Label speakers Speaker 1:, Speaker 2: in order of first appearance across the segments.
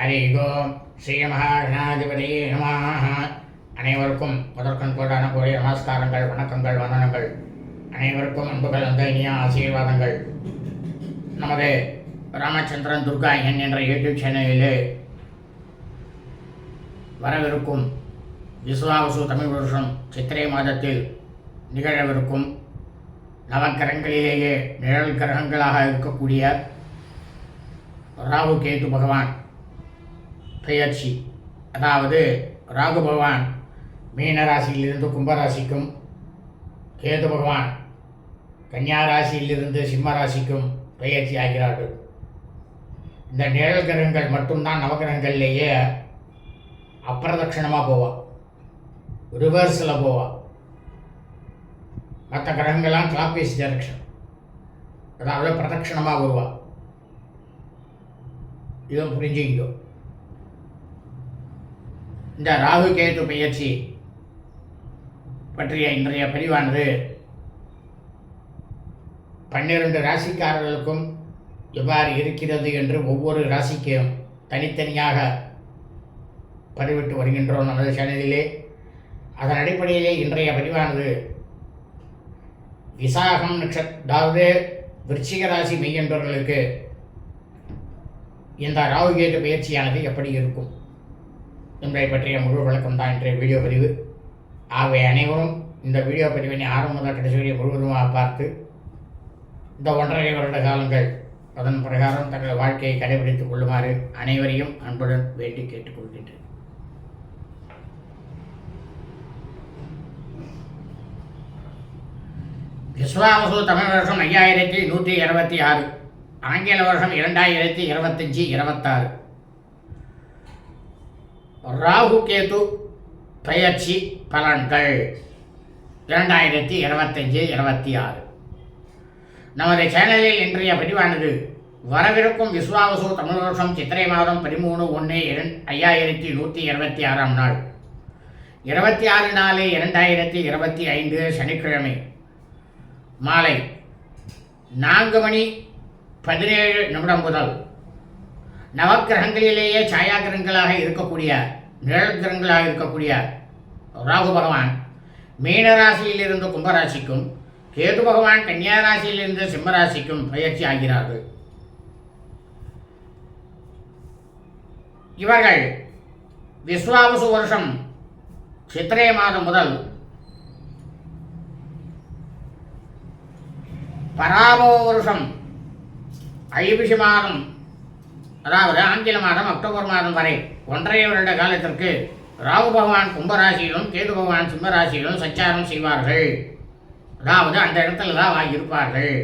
Speaker 1: ஹரிகோ ஓம் ஸ்ரீ அனைவருக்கும் முதற்கண் கோடான கோடி நமஸ்காரங்கள் வணக்கங்கள் வந்தனங்கள். அனைவருக்கும் அன்புகள் அந்த இனிய ஆசீர்வாதங்கள். நமது ராமச்சந்திரன் துர்கா என் என்ற யூடியூப் சேனலிலே வரவிருக்கும் விஸ்வாவசு தமிழ் வருஷம் சித்திரை மாதத்தில் நிகழவிருக்கும் நவக்கிரகங்களிலேயே நிழல் கிரகங்களாக இருக்கக்கூடிய ராகு கேது பகவான் பெயர்ச்சி. அதாவது ராகு பகவான் மீன ராசியிலிருந்து கும்பராசிக்கும் கேது பகவான் கன்னியா ராசியிலிருந்து சிம்ம ராசிக்கும் பெயர்ச்சி ஆகிறார்கள். இந்த நிழல் கிரகங்கள் மட்டும்தான் நவகிரகங்கள்லேயே அப்பிரதட்சிணமாக போவோம் ரிவர்ஸில் போவாள் மற்ற கிரகங்கள்லாம் கிளாக்வைஸ் டைரக்ஷன் அதாவது பிரதட்சணமாக வருவா. இதுவும் புரிஞ்சுக்கோ இந்த ராகு கேது பயிற்சி பற்றிய இன்றைய பதிவானது. பன்னிரண்டு ராசிக்காரர்களுக்கும் எவ்வாறு இருக்கிறது என்று ஒவ்வொரு ராசிக்கும் தனித்தனியாக பதிவிட்டு வருகின்றோம் நமது சேனலிலே. அதன் அடிப்படையிலே இன்றைய பதிவானது. விசாகம் நட்சத் அதாவது விருச்சிக ராசி மெய்யன்பர்களுக்கு இந்த ராகுகேது பயிற்சியானது எப்படி இருக்கும்? என்பதை பற்றிய முழு விளக்கம் தான் இன்றைய வீடியோ பதிவு. ஆகவே அனைவரும் இந்த வீடியோ பதிவினை ஆரம்ப முதல் கடைசி வரை முழுவதுமாக பார்த்து இந்த ஒன்றரை வருட காலங்கள் அதன் பிரகாரம் தங்கள் வாழ்க்கையை கடைபிடித்துக் கொள்ளுமாறு அனைவரையும் அன்புடன் வேண்டி கேட்டுக்கொள்கின்றேன். விஸ்வாவசு தமிழ் வருஷம் ஐயாயிரத்தி நூற்றி இருபத்தி ஆறு ஆங்கில வருஷம் இரண்டாயிரத்தி இருபத்தஞ்சி இருபத்தாறு. ராகு கேது பயிற்சி பலன்கள். இரண்டாயிரத்தி இருபத்தஞ்சி இருபத்தி ஆறு நமது சேனலில் இன்றைய பதிவானது வரவிருக்கும் விஸ்வாவசு தமிழ் வருஷம் சித்திரை மாதம் பதிமூணு ஒன்று இரண் ஐயாயிரத்தி நூற்றி இருபத்தி ஆறாம் நாள். இருபத்தி ஆறு நாலு இரண்டாயிரத்தி இருபத்தி ஐந்து சனிக்கிழமை. மாலை நான்கு மணி பதினேழு நிமிடம் முதல். நவக்கிரகங்களிலேயே சாயாகிரகங்களாக இருக்கக்கூடிய நிழல் கிரகங்களாக இருக்கக்கூடிய ராகு பகவான் மீனராசியிலிருந்து கும்பராசிக்கும் கேது பகவான் கன்னியாராசியிலிருந்து சிம்மராசிக்கும் பயிற்சி ஆகிறார்கள். இவர்கள் விஸ்வாவசு வருஷம் சித்திரை மாதம் முதல் பராபோ வருஷம் ஐபிஷ மாதம் அதாவது ஆங்கில மாதம் அக்டோபர் மாதம் வரை ஒன்றரை வருட காலத்திற்கு ராகு பகவான் கும்பராசியிலும் கேது பகவான் சிம்மராசியிலும் சச்சாரம் செய்வார்கள். அதாவது அந்த இடத்துல தான் இருப்பார்கள்.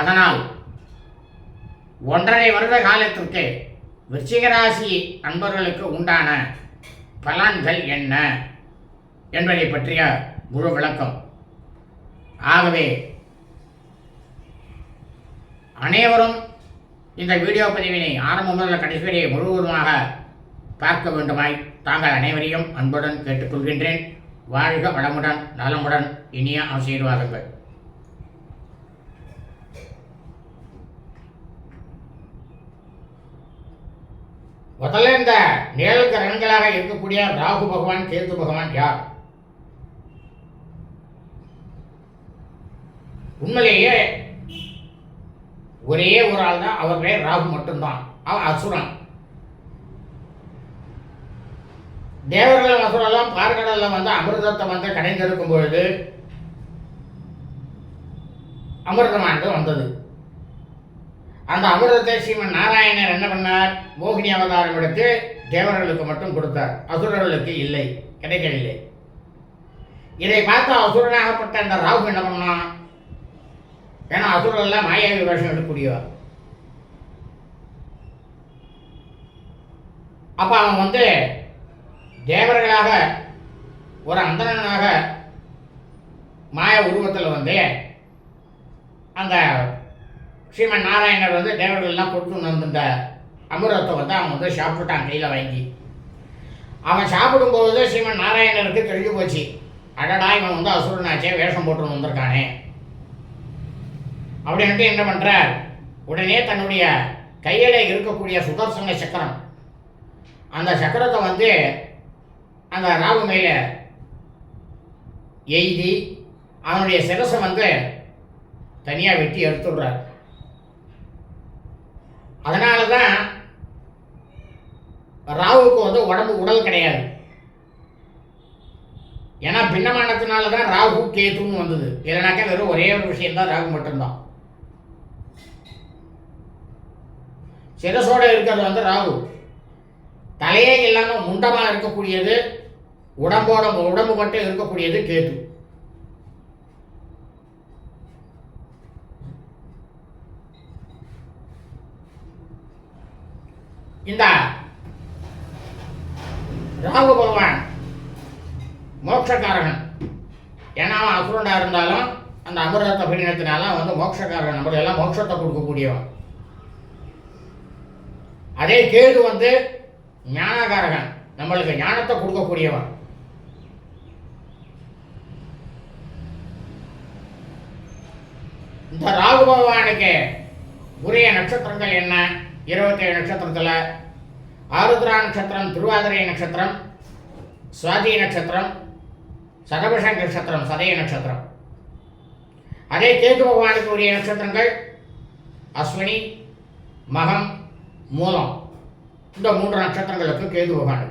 Speaker 1: அதனால் ஒன்றரை வருட காலத்திற்கு விருச்சிகராசி அன்பர்களுக்கு உண்டான பலன்கள் என்ன என்பதை பற்றிய முழு விளக்கம். ஆகவே அனைவரும் இந்த வீடியோ பதிவினை ஆரம்பம் முதல் கடைசி வரை முழுவதுமாக பார்க்க வேண்டுமாய் தாங்கள் அனைவரையும் அன்புடன் கேட்டுக்கொள்கின்றேன். வாழ்க வளமுடன் நலமுடன் இனிய ஆசீர்வாதங்கள். முதல்ல இந்த நிழல் கிரகங்களாக இருக்கக்கூடிய ராகு பகவான் கேது பகவான் யார்? உண்மையிலேயே ஒரே ஒரு ஆள் தான் அவர் பேர் ராகு மட்டும்தான். அவன் அசுரன். தேவர்கள் அசுரெல்லாம் பார்க்கடலில் வந்து அமிர்தத்தை வந்து கடைந்திருக்கும் பொழுது அமிர்தமானது வந்தது. அந்த அமிர்தத்தை ஸ்ரீமன் நாராயணர் என்ன பண்ணார்? மோகினி அவதாரம் எடுத்து தேவர்களுக்கு மட்டும் கொடுத்தார். அசுரர்களுக்கு இல்லை கிடைக்கவில்லை. இதை பார்த்து அசுரனாகப்பட்ட அந்த ராகு என்ன பண்ணான்? ஏன்னா அசுரெல்லாம் மாயாவி வேஷம் எடுக்கக்கூடியவர் அப்போ அவன் வந்து தேவர்களாக ஒரு அந்தனாக மாய உருவத்தில் வந்து அந்த ஸ்ரீமன் நாராயணர் வந்து தேவர்கள்லாம் கொடுத்து வந்திருந்த அமிர்தத்தை வந்து அவன் வந்து சாப்பிட்டுட்டான் கையில் வாங்கி. அவன் சாப்பிடும்போது ஸ்ரீமன் நாராயணருக்கு தெரிஞ்சு போச்சு. அடடா இவன் வந்து அசுரனாச்சே வேஷம் போட்டுன்னு வந்திருக்கானே. அப்படின்ட்டு என்ன பண்ணுறார் உடனே தன்னுடைய கையில் இருக்கக்கூடிய சுதர்சன சக்கரம். அந்த சக்கரத்தை வந்து அந்த ராகு மேல எய்தி அவனுடைய சிரசை வந்து தனியாக வெட்டி எடுத்துடுறார். அதனால தான் ராகுக்கு வந்து உடம்பு உடல் கிடையாது. ஏன்னா பின்னமானத்தினால தான் ராகு கேத்துன்னு வந்தது. இல்லைனாக்கா வெறும் ஒரே ஒரு விஷயம்தான் ராகு மட்டும்தான். சிரசோடு இருக்கிறது வந்து ராகு. தலையே இல்லாமல் முண்டமாக இருக்கக்கூடியது உடம்போட உடம்பு மட்டும் இருக்கக்கூடியது கேது. இந்த ராகு பகவான் மோட்சக்காரகன். ஏன்னா அவன் அசுரண்டா இருந்தாலும் அந்த அமிர்தத்தை பிடினத்தினால வந்து மோட்சக்காரகன். நம்மளுக்கு எல்லாம் மோட்சத்தை கொடுக்கக்கூடியவன். அதே கேது வந்து ஞானகாரகன். நம்மளுக்கு ஞானத்தை கொடுக்கக்கூடியவன். இந்த ராகு பகவானுக்கு உரிய நட்சத்திரங்கள் என்ன? இருபத்தேழு நட்சத்திரத்தில் ஆருத்ரா நட்சத்திரம் திருவாதிரை நட்சத்திரம் சுவாதி நட்சத்திரம் சதபஷ நட்சத்திரம் சதய நட்சத்திரம். அதே கேது பகவானுக்கு உரிய நட்சத்திரங்கள் அஸ்வினி மகம் மூலம் இந்த மூன்று நட்சத்திரங்களுக்கு கேது பகவான்.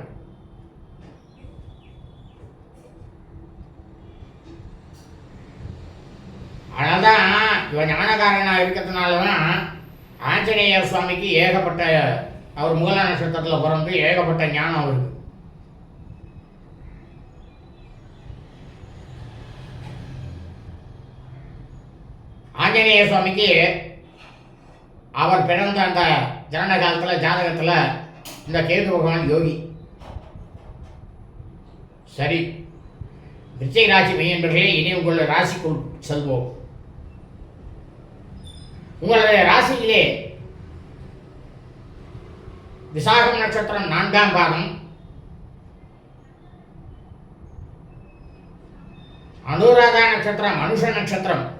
Speaker 1: அதனால்தான் இவன் ஞானகாரனாக இருக்கிறதுனால தான் ஆஞ்சநேயர் சுவாமிக்கு ஏகப்பட்ட அவர் மூல நட்சத்திரத்தில் பிறந்து ஏகப்பட்ட ஞானம் அவருக்கு. ஆஞ்சநேய சுவாமிக்கு அவர் பிறந்த அந்த ஜனன காலத்தில் ஜாதகத்தில் இந்த கேது பகவான் யோகி. சரி. விருச்சிக ராசி மையன்பர்களே இனி உங்களுடைய ராசிக்குள் செல்வோம். உங்களுடைய ராசியிலே விசாகம் நட்சத்திரம் நான்காம் பாதம். அனுராதா நட்சத்திரம் மனுஷ நட்சத்திரம்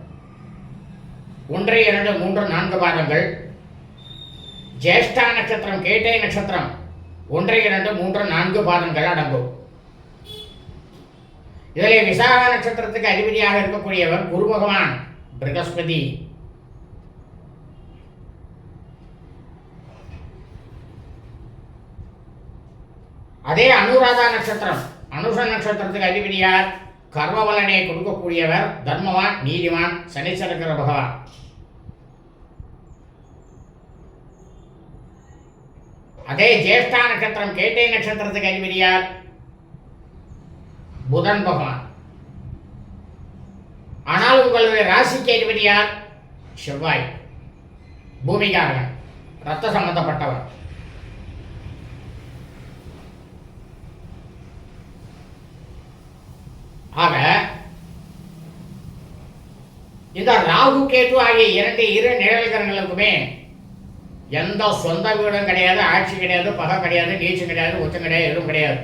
Speaker 1: ஒன்று இரண்டு மூன்று நான்கு பாதங்கள். ஜேஷ்டா நட்சத்திரம் கேட்டை நட்சத்திரம். ஒன்று இரண்டு மூன்று நான்கு பாதங்கள் அடங்கும். இதில் விசாக நட்சத்திரத்துக்கு அதிபதியாக இருக்கக்கூடியவர் குரு பகவான் பிரகஸ்பதி. அதே அனுராதா நட்சத்திரம். அனுஷ நட்சத்திரத்துக்கு அதிபதியார் கர்மபலனை கொடுக்கக்கூடியவர் தர்மவான் நீதிவான் சனீஸ்வரகர பகவான். அதே ஜேஷ்டா நட்சத்திரம் கேட்டை நட்சத்திரத்துக்கு அதிபதியார் புதன் பகவான். ஆனால் உங்களுடைய ராசிக்கு அதிபதியார் செவ்வாய். பூமிகாரகன் ரத்த சம்பந்தப்பட்டவர். ஆக இந்த ராகு கேது ஆகிய இரண்டு இரு நிழல்கரங்களுக்குமே எந்த சொந்த வீடும் கிடையாது ஆட்சி கிடையாது பகை கிடையாது நீச்சம் கிடையாது உச்சம் கிடையாது எதுவும் கிடையாது.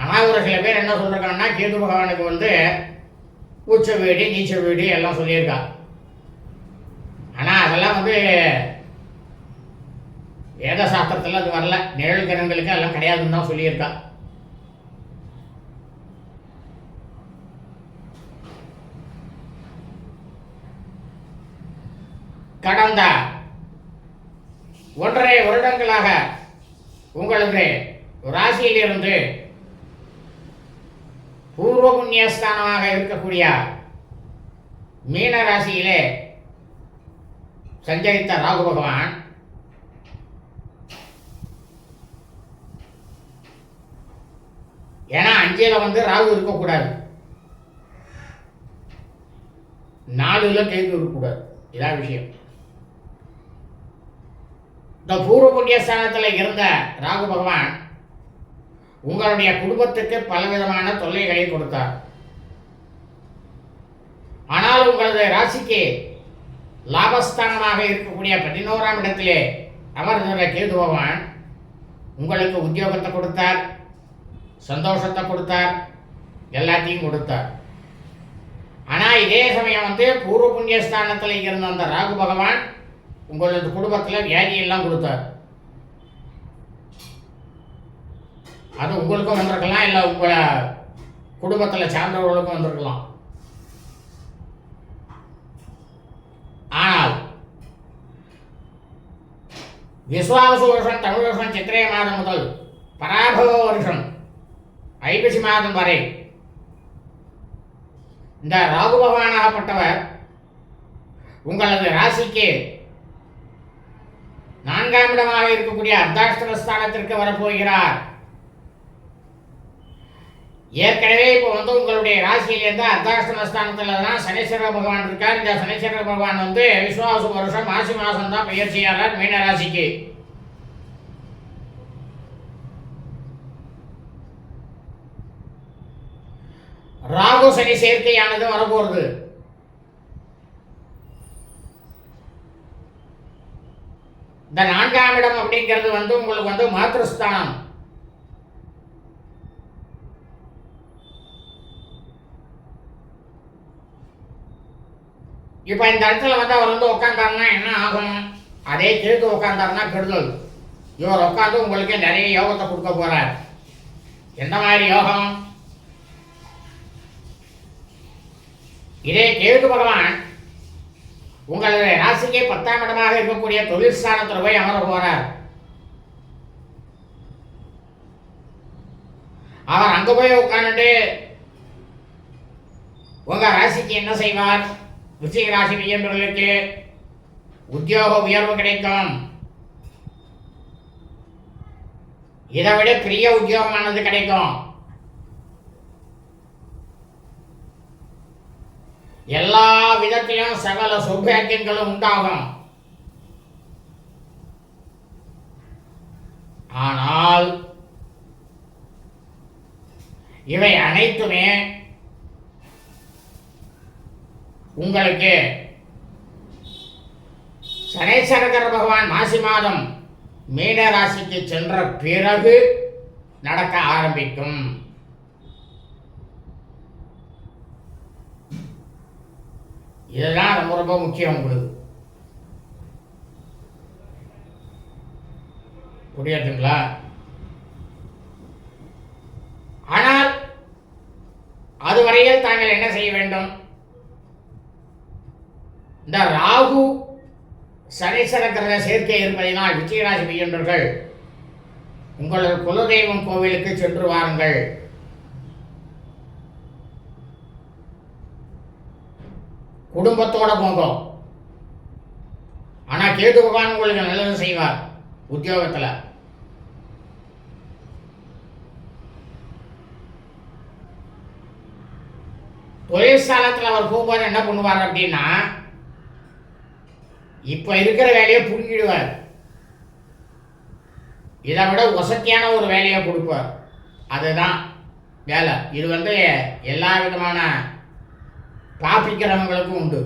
Speaker 1: ஆனால் ஒரு சில பேர் என்ன சொல்லியிருக்காங்கன்னா கேது பகவானுக்கு வந்து உச்ச வீடு நீச்ச வீடு எல்லாம் சொல்லியிருக்கா. ஆனால் அதெல்லாம் வந்து வேத சாஸ்திரத்தில் அது வரல. நிழல் கிரகங்களுக்கு எல்லாம் கிடையாதுன்னு தான் சொல்லியிருக்கா. கடந்த ஒன்றரை வருடங்களாக உங்களது ராசியிலிருந்து பூர்வ புண்ணியஸ்தானமாக இருக்கக்கூடிய மீன ராசியிலே சஞ்சரித்த ராகு பகவான் ஏன்னா அஞ்சில வந்து ராகு இருக்கக்கூடாது. நாலுல கேது இருக்கக்கூடாது. இதான் விஷயம். இந்த பூர்வ புண்ணியஸ்தானத்தில் இருந்த ராகு பகவான் உங்களுடைய குடும்பத்துக்கு பலவிதமான தொல்லைகளை கொடுத்தார். ஆனால் உங்களது ராசிக்கு லாபஸ்தானமாக இருக்கக்கூடிய பதினோராம் இடத்திலே அமர்ந்த கேது பகவான் உங்களுக்கு உத்தியோகத்தை கொடுத்தார் சந்தோஷத்தை கொடுத்தார் எல்லாத்தையும் கொடுத்தார். ஆனால் இதே சமயம் வந்து பூர்வ புண்ணியஸ்தானத்தில் இருந்த அந்த ராகு பகவான் உங்களது குடும்பத்தில் வியாதியெல்லாம் கொடுத்தார். அது உங்களுக்கும் வந்திருக்கலாம் இல்லை உங்களை குடும்பத்தில் சார்ந்தவர்களுக்கும் வந்திருக்கலாம். ஆனால் விஸ்வாச வருஷம் தமிழ் வருஷம் சித்திரை மாதம் முதல் பராபவ வருஷம் ஐப்பசி மாதம் வரை இந்த ராகு பகவானாகப்பட்டவர் உங்களது ராசிக்கு நான்காம் இடமாக இருக்கக்கூடிய அர்த்தாஷ்டம ஸ்தானத்திற்கு வரப்போகிறார். ஏற்கனவே இப்போ வந்து உங்களுடைய ராசியிலேருந்து அர்த்தாஷ்டம ஸ்தானத்தில் தான் சனீஸ்வர பகவான் இருக்கார். இந்த சனீஸ்வர பகவான் வந்து விஸ்வாச வருஷம் மாசி மாதம் தான் பயிற்சியாளர் மீன ராசிக்கு. ராகு சனி சேர்க்கையானது வரப்போகிறது இந்த நான்காம் இடம் அப்படிங்கிறது வந்து உங்களுக்கு வந்து மாத்திருஸ்தானம் இப்போ இந்த இடத்துல வந்து அவர் வந்து உட்காந்தாருன்னா என்ன ஆகும்? அதே கேட்டு உட்காந்தாருன்னா கெடுதல். இவர் உட்காந்து உங்களுக்கு நிறைய யோகத்தை கொடுக்க போறார். எந்த மாதிரி யோகம்? இதே கேது பகவான் உங்களது ராசிக்கே பத்தாம் இடமாக இருக்கக்கூடிய தொழிற்சாலத்தில் போய் அமர போறார். அவர் அங்க போய் உட்காந்துட்டு உங்க ராசிக்கு என்ன செய்வார்? விருச்சிக ராசி வியன்பர்களுக்கு உத்தியோக உயர்வு கிடைக்கும். இதை விட பெரிய உத்தியோகமானது கிடைக்கும். எல்லா விதத்திலும் சகல சௌபாக்கியங்களும் உண்டாகும். ஆனால் இவை அனைத்துமே உங்களுக்கு சனேஸ்வரகர பகவான் மாசி மாதம் மீன ராசிக்கு சென்ற பிறகு நடக்க ஆரம்பிக்கும். இதுதான் ரொம்ப ரொம்ப முக்கியம் உங்களுக்கு. புரியாதுங்களா? ஆனால் அதுவரையில் தாங்கள் என்ன செய்ய வேண்டும்? இந்த ராகு சனீஸ்வர கிரக சேர்க்கை இருப்பதினால் விஜயராசி பையன்கள் உங்களது குலதெய்வம் கோவிலுக்கு சென்று வாருங்கள். குடும்பத்தோட போங்க ஆனா கேது பகவான் உங்களுக்கு நல்லது செய்வார் உத்தியோகத்துல. தொழிற்சாலத்தில் அவர் போகும்போது என்ன பண்ணுவார் அப்படின்னா இப்போ இருக்கிற வேலையை புடுங்கிடுவார் இதை விட வசதியான ஒரு வேலையை கொடுப்பார். அதுதான் வேலை. இது வந்து எல்லா விதமான பாப்பிக்கிறவங்களுக்கும் உண்டு.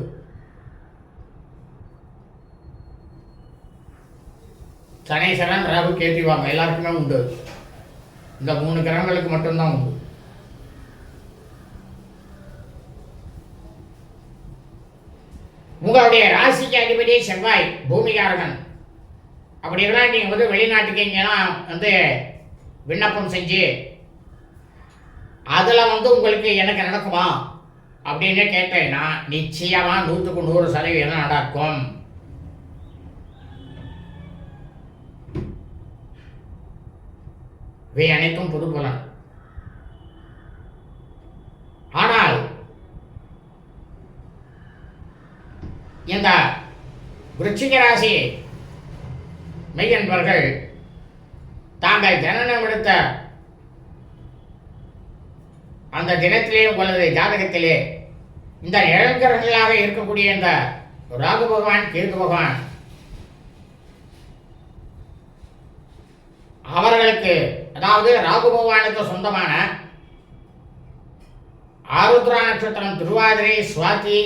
Speaker 1: சனீஸ்வரன் ராகு கேத்திவாங்க எல்லாருக்குமே உண்டு. இந்த மூணு கிரகங்களுக்கு மட்டும்தான் உண்டு. உங்களுடைய ராசிக்கு அதிபதி செவ்வாய் பூமிகாரகன். அப்படி இருந்தால் நீங்கள் வந்து வெளிநாட்டுக்கு இங்கெல்லாம் வந்து விண்ணப்பம் செஞ்சு அதில் வந்து உங்களுக்கு எனக்கு நடக்குமா? அப்படின்னு கேட்டேன்னா நிச்சயமா நூற்றுக்கு நூறு சதவீதம் நடக்கும்? இவை அனைத்தும் புது புலன். ஆனால் இந்த விருச்சிக ராசி மெய்யன்பர்கள் தாங்கள் ஜனனம் எடுத்த அந்த தினத்திலே உங்களது ஜாதகத்திலே இந்த இளைஞர்களாக இருக்கக்கூடிய இந்த ராகு பகவான் கேது பகவான் அவர்களுக்கு அதாவது ராகு பகவானுக்கு சொந்தமான ஆருத்ரா நட்சத்திரம் திருவாதிரை சுவாதி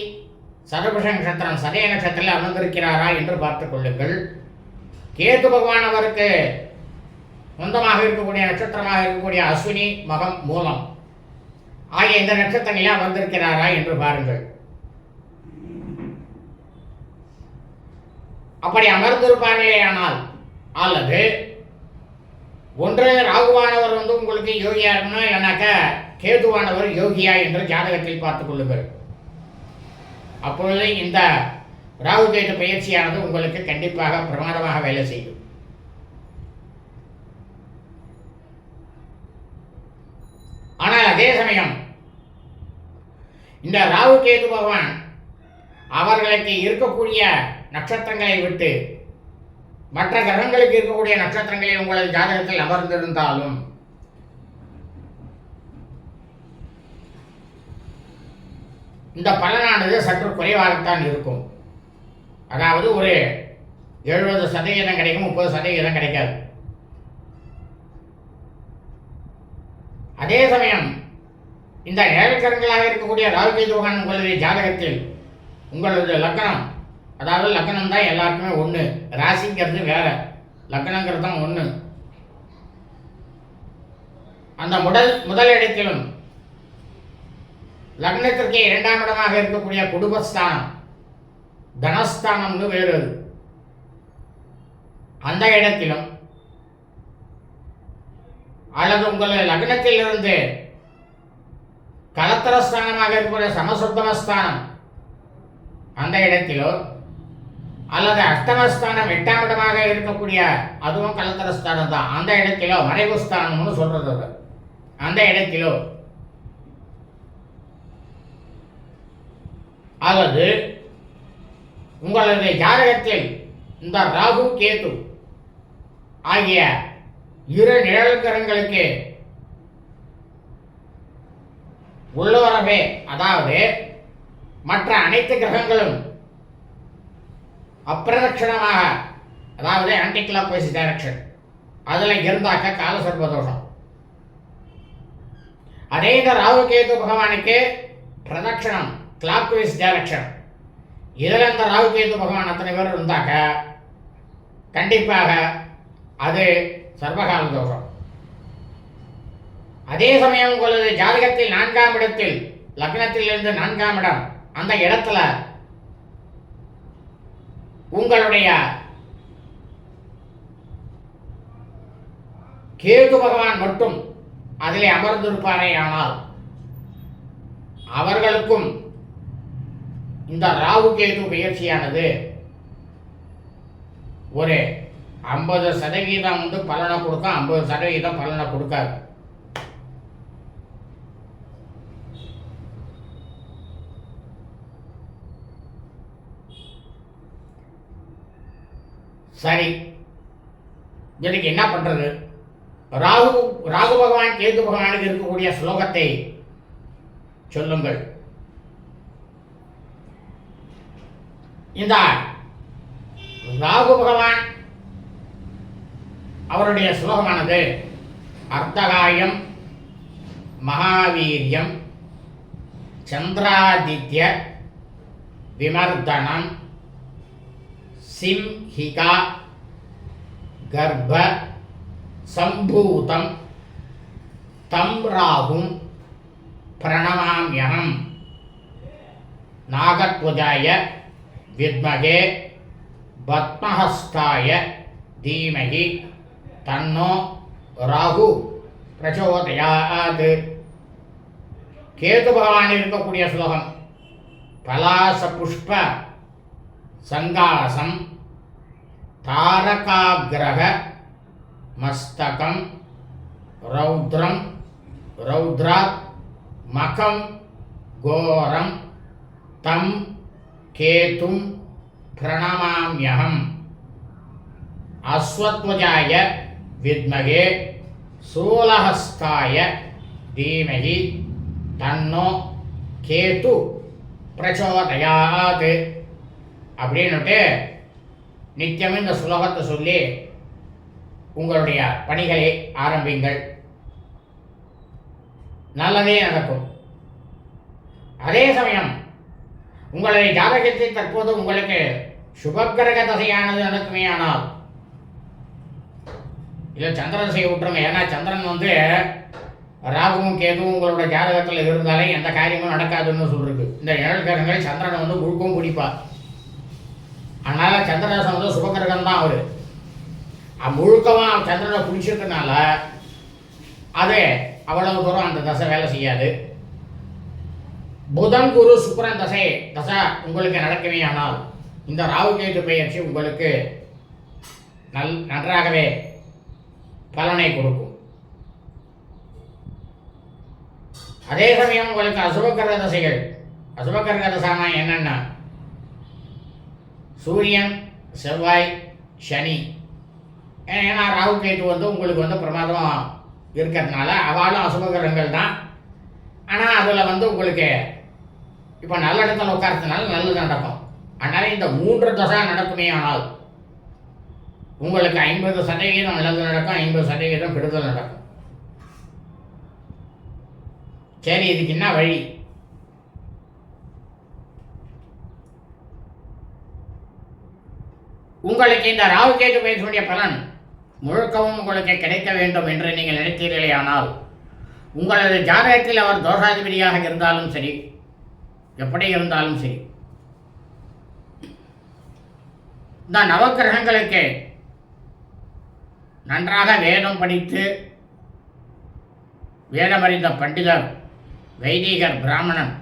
Speaker 1: சரபுஷ நட்சத்திரம் சதய நட்சத்திரத்தில் அமர்ந்திருக்கிறாரா என்று பார்த்துக் கொள்ளுங்கள். கேது பகவான் அவருக்கு சொந்தமாக இருக்கக்கூடிய நட்சத்திரமாக இருக்கக்கூடிய அஸ்வினி மகம் மூலம். ஆகிய இந்த நட்சத்திரங்களாம் வந்திருக்கிறாரா என்று பாருங்கள். அப்படி அமர்ந்திருப்பார்களேயானால் அல்லது ஒன்று ராகுவானவர் வந்து உங்களுக்கு யோகியா இருக்கணும் இல்லைனாக்கா கேதுவானவர் யோகியா என்று ஜாதகத்தில் பார்த்துக் கொள்ளுங்கள். அப்பொழுது இந்த ராகு கேது பயிற்சியானது உங்களுக்கு கண்டிப்பாக பிரமாதமாக வேலை செய்யும் ஆனால் அதே சமயம் இந்த ராகு கேது பகவான் அவர்களுக்கு இருக்கக்கூடிய நட்சத்திரங்களை விட்டு மற்ற கிரகங்களுக்கு இருக்கக்கூடிய நட்சத்திரங்களில் உங்களது ஜாதகத்தில் அமர்ந்திருந்தாலும் இந்த பலனானது சற்று குறைவாகத்தான் இருக்கும். அதாவது ஒரு எழுபது சதவீதம் கிடைக்கும் முப்பது சதவீதம் கிடைக்காது. அதே சமயம் இந்த ஏழக்கரங்களாக இருக்கக்கூடிய ராகுகேது பகவான் உங்களுடைய ஜாதகத்தில் உங்களது லக்கணம் அதாவது லக்கணம் தான் எல்லாருக்குமே ஒன்று ராசிங்கிறது வேற. லக்கணங்கிறது தான் ஒன்று அந்த முதல் முதல் இடத்திலும் லக்னத்திற்கு இரண்டாம் இடமாக இருக்கக்கூடிய குடும்பஸ்தானம் தனஸ்தானம்னு வேறு அது. அந்த இடத்திலும் அல்லது உங்கள் லக்னத்திலிருந்து கலத்தரஸ்தானமாக இருக்கக்கூடிய சமசுத்தமஸ்தானம். அந்த இடத்திலோ அல்லது அஷ்டமஸ்தானம் எட்டாம் இடமாக இருக்கக்கூடிய அதுவும் கலத்தரஸ்தானம் தான் அந்த இடத்திலோ மறைவுஸ்தானம்னு சொல்றது அந்த இடத்திலோ. அல்லது உங்களது ஜாதகத்தில் இந்த ராகு கேது ஆகிய இரு நிழல்கரங்களுக்கு உள்ளவரவே அதாவது மற்ற அனைத்து கிரகங்களும் அப்பிரதட்சிணமாக அதாவது ஆன்டி கிளாக் வைஸ் டைரக்ஷன் அதில் இருந்தாக்க கால சர்வதோஷம் அதே இந்த ராகு கேது பகவானுக்கு பிரதட்சணம் கிளாக் வைஸ் டைரக்ஷன் இதில் இந்த ராகு கேது பகவான் அத்தனை பேர் இருந்தாக்க கண்டிப்பாக அது சர்வகால தோஷம். அதே சமயம் உங்களது ஜாதகத்தில் நான்காம் இடத்தில் லக்னத்தில் இருந்து நான்காம் இடம் அந்த இடத்துல உங்களுடைய கேது பகவான் மட்டும் அதிலே அமர்ந்திருப்பாரே ஆனால் அவர்களுக்கும் இந்த ராகு கேது பயிற்சியானது ஒரு ஐம்பது சதவீதம் வந்து பலனை கொடுக்கும் ஐம்பது சதவீதம் பலனை கொடுக்காது. சரி. இதுக்கு என்ன பண்ணுறது ராகு ராகு பகவான் கேது பகவானுக்கு இருக்கக்கூடிய ஸ்லோகத்தை சொல்லுங்கள். இந்த ராகு பகவான் அவருடைய ஸ்லோகமானது அர்த்தகாயம் மகாவீரியம் சந்திராதித்ய விமர்தனம் சிம்ஹிகா கர்ப்ப சம்பூதம் தம் ராகும் பிரணமாமியகம் நாகத்வஜாய வித்மகே பத்மஹஸ்தாய தீமகி தன்னோ ராகு பிரச்சோதயாது கேது பகவான் இருக்கக்கூடிய ஸ்லோகம் பலாச புஷ்ப சங்காசம் தாரகாகிரக மஸ்தகம் ரௌத்ரம் ரௌத்ராத் மகம் கோரம் தம் கேதும் பிரணமாமியகம். அஸ்வத்வஜாய வித்மகே சூலஹஸ்தாய தீமகி தன்னோ கேது பிரச்சோதயாத். அப்படின்னுட்டு நித்தியம் இந்த சுலோகத்தை சொல்லி உங்களுடைய பணிகளை ஆரம்பிங்கள். நல்லதே நடக்கும். அதே சமயம் உங்களுடைய ஜாதகத்தில் தற்போது உங்களுக்கு சுபக்கிரக தசையானது நடக்குமே ஆனால் இல்லை சந்திர தசையை விட்டுருங்க. ஏன்னா சந்திரன் வந்து ராகுவும் கேதுவும் உங்களோட ஜாதகத்தில் இருந்தாலே எந்த காரியமும் நடக்காதுன்னு சொல்லிருக்கு. இந்த நிழல் கிரகங்கள் சந்திரனை வந்து குழுக்கும் குடிப்பார் அதனால் சந்திரதசம் வந்து சுபகிரகம் தான் அவர். முழுக்கமாக சந்திரனை பிடிச்சிருக்கனால அது அவ்வளவு தூரம் அந்த தசை வேலை செய்யாது. புதன் குரு சுக்கரன் தசை தசை உங்களுக்கு நடக்கவே ஆனால் இந்த ராகு கேது பயிற்சி உங்களுக்கு நல் நன்றாகவே பலனை கொடுக்கும். அதே சமயம் உங்களுக்கு அசுபக்கிரக தசைகள். அசுபக்கிரக தசானா என்னென்ன? சூரியன் செவ்வாய் சனி. ஏன்னா ராகு கேட்டு வந்து உங்களுக்கு வந்து பிரமாதம் இருக்கிறதுனால அவளும் அசுபகிரகங்கள் தான். ஆனால் அதில் வந்து உங்களுக்கு இப்போ நல்ல இடத்துல உட்காரத்துனால நல்லது நடக்கும். அதனால் இந்த மூன்று தசை நடக்குமே ஆனால் உங்களுக்கு ஐம்பது சதவிகிதம் நல்லது நடக்கும் ஐம்பது சதவிகிதம் கெடுதல் நடக்கும். சரி இதுக்கு என்ன வழி? உங்களுக்கு இந்த ராகு கேது பயிற்சியுடைய பலன் முழுக்கவும் உங்களுக்கு கிடைக்க வேண்டும் என்று நீங்கள் நினைத்தீர்களே ஆனால் உங்களது ஜாதகத்தில் அவர் தோஷாதிபதியாக இருந்தாலும் சரி எப்படி இருந்தாலும் சரி இந்த நவக்கிரகங்களுக்கு நன்றாக வேதம் படித்து வேதமறிந்த பண்டிதர் வைதிகர் பிராமணன்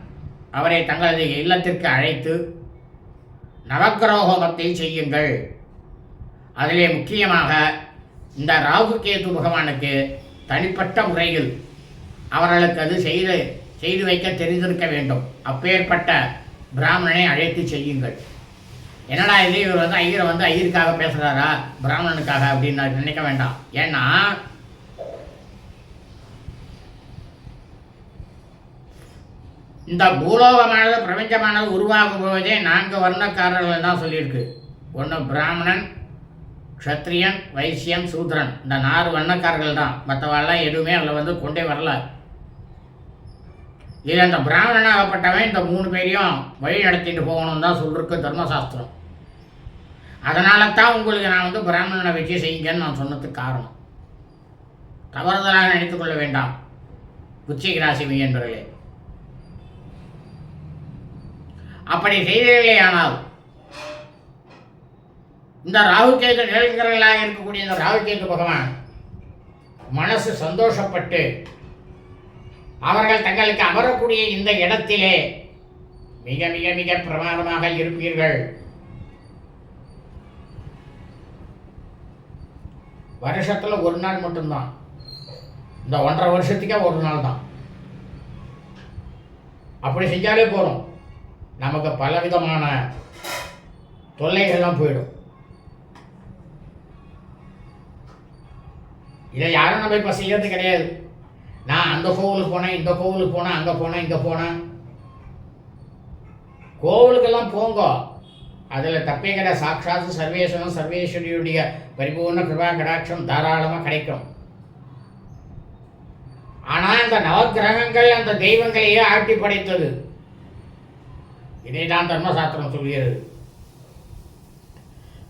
Speaker 1: அவரை தங்களது இல்லத்திற்கு அழைத்து நவக்கிரகோமத்தை செய்யுங்கள். அதிலே முக்கியமாக இந்த ராகு கேது பகவானுக்கு தனிப்பட்ட முறையில் அவர்களுக்கு அது செய்து செய்து வைக்க தெரிந்திருக்க வேண்டும். அப்பேற்பட்ட பிராமணனை அழைத்து செய்யுங்கள். என்னடா இது? இவர் வந்து ஐயரை வந்து ஐயருக்காக பேசுகிறாரா பிராமணனுக்காக அப்படின்னு நான் நினைக்க வேண்டாம். ஏன்னா இந்த பூலோகமானது பிரபஞ்சமானது உருவாகும் போதே நான்கு வர்ணக்காரர்கள் தான் சொல்லியிருக்கு. ஒன்று பிராமணன் க்ஷத்ரியன் வைசியன் சூத்ரன். இந்த நாலு வண்ணக்காரர்கள் தான். மற்றவாள்லாம் எதுவுமே அதில் வந்து கொண்டே வரல. இதில் அந்த பிராமணனாகப்பட்டவன் இந்த மூணு பேரையும் வழி நடத்திட்டு போகணும் தான் சொல்லிருக்கு தர்மசாஸ்திரம். அதனால தான் உங்களுக்கு நான் வந்து பிராமணனை வச்சு செய்யுங்கன்னு நான் சொன்னதுக்கு காரணம். தவறுதலாக நினைத்துக்கொள்ள வேண்டாம். உச்சிகராசி மையன்பர்களே அப்படி செய்தீர்களே ஆனால். இந்த ராகுகேது நிழல்கிறர்களாக இருக்கக்கூடிய இந்த ராகுகேது பகவான் மனசு சந்தோஷப்பட்டு அவர்கள் தங்களுக்கு அமரக்கூடிய இந்த இடத்திலே மிக மிக மிக பிரமாதமாக இருப்பீர்கள். வருஷத்தில் ஒரு நாள் மட்டும்தான். இந்த ஒன்றரை வருஷத்துக்கே ஒரு நாள் தான் அப்படி செஞ்சாலே போதும். நமக்கு பலவிதமான தொல்லைகள்லாம் போயிடும். இதை யாரும் நம்ம இப்போ செய்யறது கிடையாது. நான் அந்த கோவிலுக்கு போனேன் இந்த கோவிலுக்கு போனேன் அங்கே போனேன் இங்கே போனேன். கோவிலுக்கெல்லாம் போங்க. அதில் தப்பே கிடையாது. சாட்சாத் சர்வேஸ்வரன் சர்வேஸ்வரியுடைய பரிபூர்ண கிருபா கடாட்சம் தாராளமாக கிடைக்கும். ஆனால் அந்த நவக்கிரகங்கள் அந்த தெய்வங்களையே ஆட்டி படைத்தது இதை தான் தர்மசாஸ்திரம் சொல்கிறது.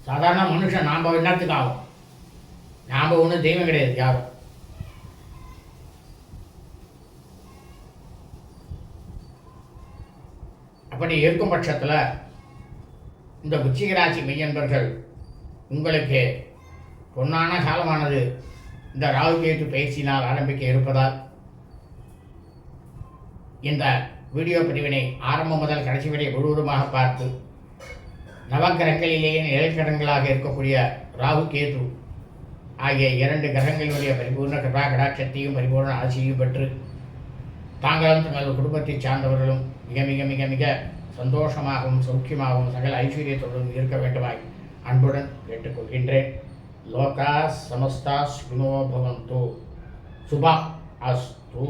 Speaker 1: சாதாரண மனுஷன் நாம் என்னத்துக்கு ஆகும் நாம் ஒன்றும் தெய்வம் கிடையாது யாரும். அப்படி இருக்கும் பட்சத்தில் இந்த உச்சிகராசி மெய்யன்பர்கள் உங்களுக்கு பொன்னான காலமானது இந்த ராகு கேட்டு பயிற்சியினால் ஆரம்பிக்க இருப்பதால் இந்த வீடியோ பிரிவினை ஆரம்பம் முதல் கடைசி வரை முழுவதுமாக பார்த்து நவக்கிரகங்களிலேயே நிழற்கிரகங்களாக இருக்கக்கூடிய ராகு கேது ஆகிய இரண்டு கிரகங்களுடைய பரிபூர்ண கிருபா கடாட்சத்தையும் பரிபூர்ண ஆசியும் பெற்று தாங்களும் தங்கள் குடும்பத்தைச் சார்ந்தவர்களும் மிக மிக மிக மிக சந்தோஷமாகவும் சௌக்கியமாகவும் சகல ஐஸ்வர்யத்துடன் இருக்க வேண்டுமாய் அன்புடன் கேட்டுக்கொள்கின்றேன். லோகா சமஸ்தா சுனோ பவந்து. சுபா அஸ்து.